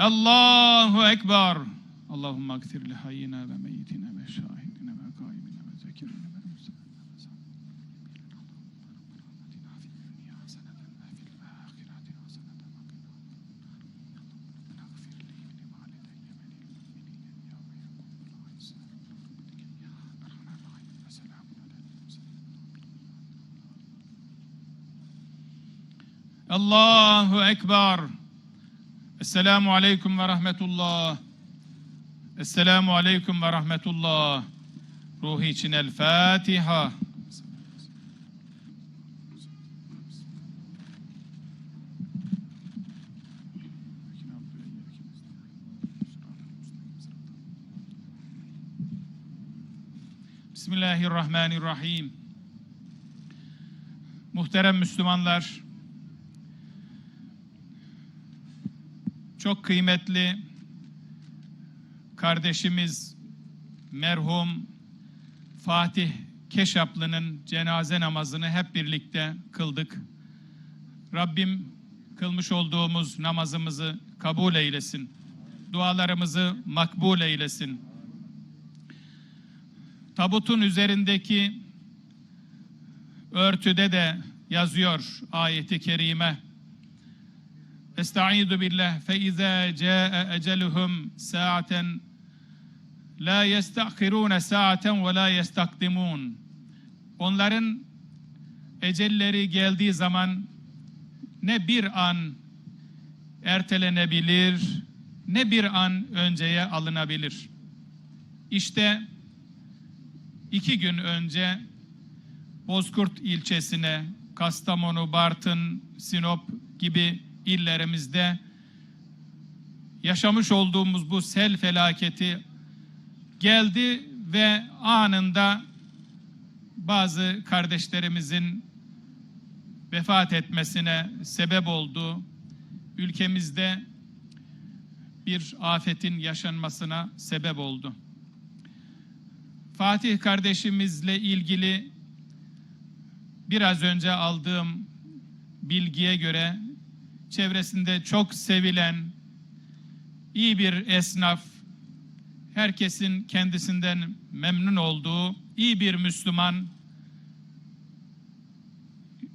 الله أكبر اللهم أكثر لحينا وميتنا وشاهدنا وقائمنا وذاكرنا الله أكبر Esselamu Aleyküm ve Rahmetullah. Esselamu Aleyküm ve Rahmetullah. Ruhi için El Fatiha. Bismillahirrahmanirrahim. Muhterem Müslümanlar, çok kıymetli kardeşimiz merhum Fatih Keşaplı'nın cenaze namazını hep birlikte kıldık. Rabbim kılmış olduğumuz namazımızı kabul eylesin. Dualarımızı makbul eylesin. Tabutun üzerindeki örtüde de yazıyor ayeti kerime. Estaizu billah fe izâ câe eceluhum sa'aten la yestahirûne sa'aten ve la. Onların ecelleri geldiği zaman ne bir an ertelenebilir ne bir an önceye alınabilir. İşte iki gün önce Bozkurt ilçesine, Kastamonu, Bartın, Sinop gibi illerimizde yaşamış olduğumuz bu sel felaketi geldi ve anında bazı kardeşlerimizin vefat etmesine sebep oldu. Ülkemizde bir afetin yaşanmasına sebep oldu. Fatih kardeşimizle ilgili biraz önce aldığım bilgiye göre çevresinde çok sevilen iyi bir esnaf, herkesin kendisinden memnun olduğu iyi bir Müslüman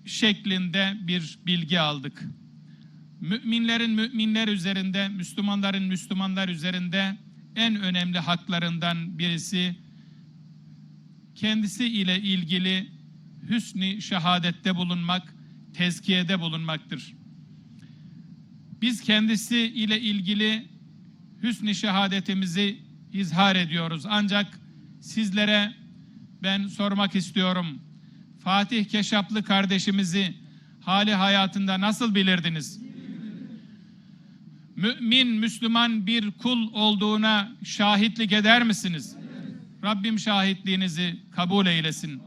şeklinde bir bilgi aldık. Müminlerin müminler üzerinde, Müslümanların Müslümanlar üzerinde en önemli haklarından birisi kendisi ile ilgili hüsnü şehadette bulunmak, tezkiyede bulunmaktır. Biz kendisi ile ilgili hüsnü şehadetimizi izhar ediyoruz. Ancak sizlere ben sormak istiyorum. Fatih Keşaplı kardeşimizi hali hayatında nasıl bilirdiniz? Mümin, Müslüman bir kul olduğuna şahitlik eder misiniz? Rabbim şahitliğinizi kabul eylesin.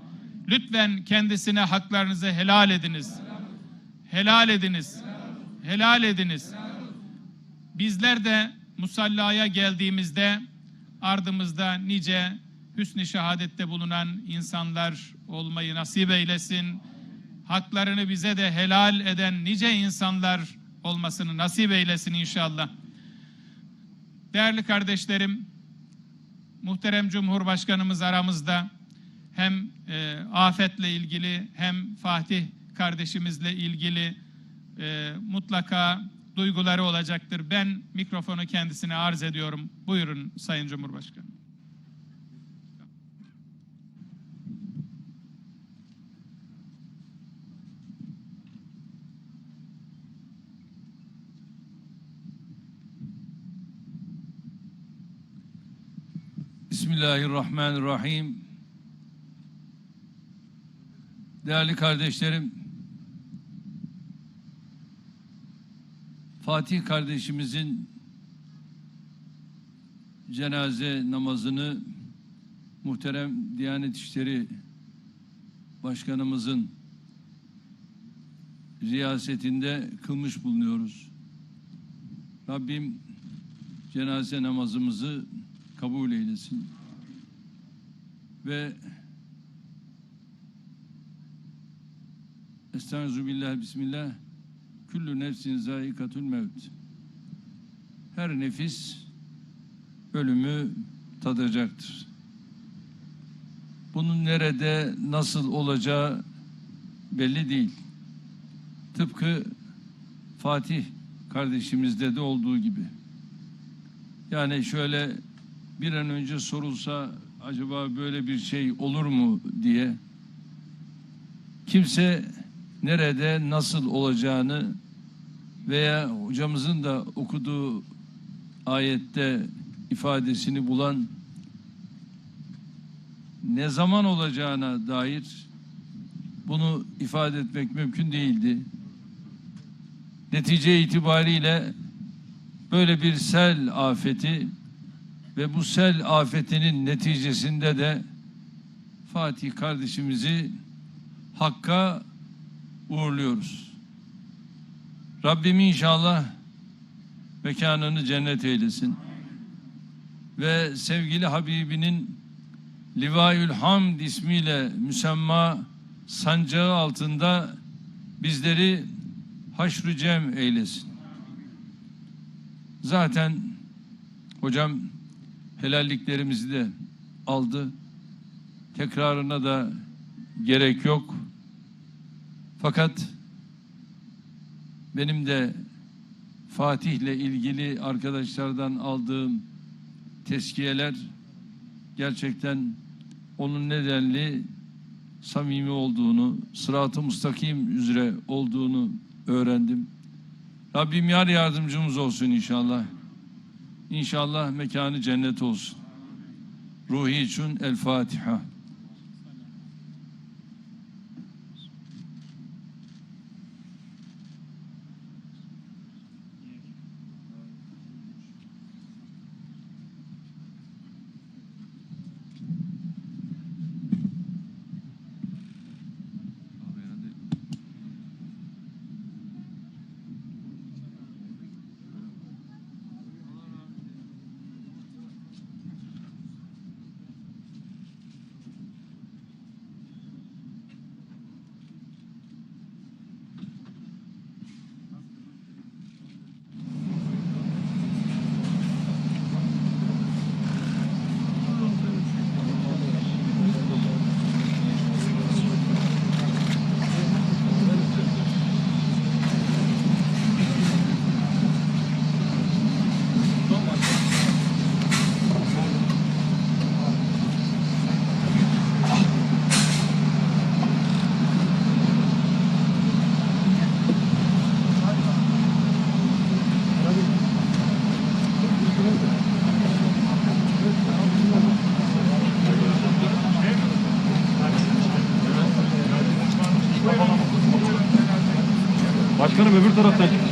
Lütfen kendisine haklarınızı helal ediniz. Helal ediniz. Helal ediniz. Bizler de musallaya geldiğimizde ardımızda nice hüsnü şehadette bulunan insanlar olmayı nasip eylesin. Haklarını bize de helal eden nice insanlar olmasını nasip eylesin inşallah. Değerli kardeşlerim, muhterem Cumhurbaşkanımız aramızda hem e, afetle ilgili hem Fatih kardeşimizle ilgili e, mutlaka duyguları olacaktır. Ben mikrofonu kendisine arz ediyorum. Buyurun Sayın Cumhurbaşkanı. Bismillahirrahmanirrahim. Değerli kardeşlerim, Fatih kardeşimizin cenaze namazını muhterem Diyanet İşleri Başkanımızın riyasetinde kılmış bulunuyoruz. Rabbim cenaze namazımızı kabul eylesin. Ve Estaizu billah bismillah Küllü nefsin zâikatül mevt her nefis ölümü tadacaktır. Bunun nerede nasıl olacağı belli değil. Tıpkı Fatih kardeşimizde de olduğu gibi. Yani şöyle bir an önce sorulsa acaba böyle bir şey olur mu diye kimse nerede nasıl olacağını veya hocamızın da okuduğu ayette ifadesini bulan ne zaman olacağına dair bunu ifade etmek mümkün değildi. Netice itibariyle böyle bir sel afeti ve bu sel afetinin neticesinde de Fatih kardeşimizi Hakk'a uğurluyoruz. Rabbim inşallah mekanını cennet eylesin. Ve sevgili Habibinin Livaül Hamd ismiyle müsemma sancağı altında bizleri haşr cem eylesin. Zaten hocam helalliklerimizi de aldı. Tekrarına da gerek yok. Fakat benim de Fatih'le ilgili arkadaşlardan aldığım teskiyeler gerçekten onun nedenli samimi olduğunu, sırat-ı müstakim üzere olduğunu öğrendim. Rabbim yar yardımcımız olsun inşallah. İnşallah mekanı cennet olsun. Ruhi için El Fatiha. Başkanım öbür taraftan.